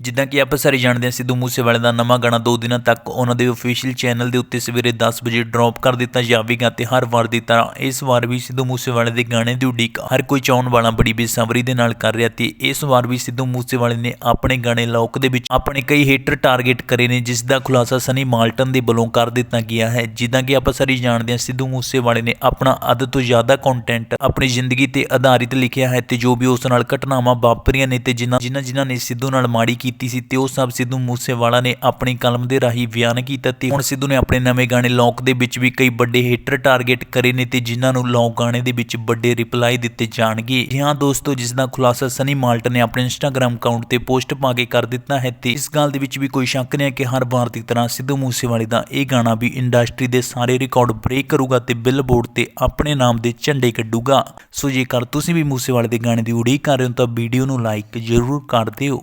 ਜਿੱਦਾਂ ਕਿ ਆਪਾਂ ਸਾਰੇ ਜਾਣਦੇ ਹਾਂ ਸਿੱਧੂ ਮੂਸੇਵਾਲੇ ਦਾ ਨਵਾਂ ਗਾਣਾ 2 ਦਿਨਾਂ ਤੱਕ ਉਹਨਾਂ ਦੇ ਅਫੀਸ਼ੀਅਲ ਚੈਨਲ ਦੇ ਉੱਤੇ ਸਵੇਰੇ 10 ਵਜੇ ਡ੍ਰੌਪ ਕਰ ਦਿੱਤਾ ਜਾਵੇਗਾ ਤੇ ਹਰ ਵਾਰ ਦੀ ਤਰ੍ਹਾਂ ਇਸ ਵਾਰ ਵੀ ਸਿੱਧੂ ਮੂਸੇਵਾਲੇ ਦੇ ਗਾਣੇ ਦੀ ਉਡੀਕ ਹਰ ਕੋਈ ਚਾਹਣ ਵਾਲਾ ਬੜੀ ਬੇਸਬਰੀ ਦੇ ਨਾਲ ਕਰ ਰਿਹਾ ਤੇ ਇਸ ਵਾਰ ਵੀ ਸਿੱਧੂ ਮੂਸੇਵਾਲੇ ਨੇ ਆਪਣੇ ਗਾਣੇ ਲੌਕ ਦੇ ਵਿੱਚ ਆਪਣੇ ਕਈ ਹੇਟਰ ਟਾਰਗੇਟ ਕਰੇ ਨੇ, ਜਿਸ ਦਾ ਖੁਲਾਸਾ ਸਨੀ ਮਾਲਟਨ ਦੇ ਵੱਲੋਂ ਕਰ ਦਿੱਤਾ ਗਿਆ ਹੈ। ਜਿੱਦਾਂ ਕਿ ਆਪਾਂ ਸਾਰੇ ਜਾਣਦੇ ਹਾਂ ਸਿੱਧੂ ਮੂਸੇਵਾਲੇ ਨੇ ਆਪਣਾ ਅੱਧ ਤੋਂ ਜ਼ਿਆਦਾ ਕੰਟੈਂਟ ਆਪਣੀ ਜ਼ਿੰਦਗੀ ਤੇ ਆਧਾਰਿਤ ਲਿਖਿਆ ਹੈ ਤੇ ਜੋ ਵੀ ਉਸ ਨਾਲ ਘਟਨਾਵਾਂ ਵਾਪਰੀਆਂ ਨੇ ਤੇ ਜਿਨ੍ਹਾਂ ਜਿਨ੍ਹਾਂ ਜਿਨ੍ਹਾਂ ਨੇ ਸਿੱਧੂ ਨਾਲ ਮਾੜੀ ਕੀਤੀ ਸੀ ਤੇ ਉਹ ਸਭ ਸਿੱਧੂ ਮੂਸੇਵਾਲਾ ਨੇ ਆਪਣੀ ਕਲਮ ਦੇ ਰਾਹੀਂ ਬਿਆਨ ਕੀਤਾ ਤੇ ਹੁਣ ਸਿੱਧੂ ਨੇ ਆਪਣੇ ਨਵੇਂ ਗਾਣੇ ਲੌਂਕ ਦੇ ਵਿੱਚ ਵੀ ਕਈ ਵੱਡੇ ਹਿੱਟਰ ਟਾਰਗੇਟ ਕਰੇ ਨੇ ਤੇ ਜਿਨ੍ਹਾਂ ਨੂੰ ਲੌਂਕ ਗਾਣੇ ਦੇ ਵਿੱਚ ਵੱਡੇ ਰਿਪਲਾਈ ਦਿੱਤੇ ਜਾਣਗੇ। ਜੀ ਹਾਂ ਦੋਸਤੋ, ਜਿਸ ਦਾ ਖੁਲਾਸਾ ਸਨੀ ਮਾਲਟਨ ਨੇ ਆਪਣੇ ਇੰਸਟਾਗ੍ਰam ਅਕਾਊਂਟ ਤੇ ਪੋਸਟ ਪਾ ਕੇ ਕਰ ਦਿੱਤਾ ਹੈ ਤੇ ਇਸ ਗੱਲ ਦੇ ਵਿੱਚ ਵੀ ਕੋਈ ਸ਼ੱਕ ਨਹੀਂ ਹੈ ਕਿ ਹਰ ਵਾਰ ਦੀ ਤਰ੍ਹਾਂ ਸਿੱਧੂ ਮੂਸੇਵਾਲੇ ਦਾ ਇਹ ਗਾਣਾ ਵੀ ਇੰਡਸਟਰੀ ਦੇ ਸਾਰੇ ਰਿਕਾਰਡ ਬ੍ਰੇਕ ਕਰੂਗਾ ਤੇ ਬਿਲਬੋਰਡ ਤੇ ਆਪਣੇ ਨਾਮ ਦੇ ਝੰਡੇ ਕੱਢੂਗਾ। ਸੋ ਜੇਕਰ ਤੁਸੀਂ ਵੀ ਮੂਸੇਵਾਲੇ ਦੇ ਗਾਣੇ ਦੀ ਉਡੀਕ ਕਰ ਰਹੇ ਹੋ ਤਾਂ ਵੀਡੀਓ ਨੂੰ ਲਾਈਕ ਜ਼ਰੂਰ ਕਰ ਦਿਓ।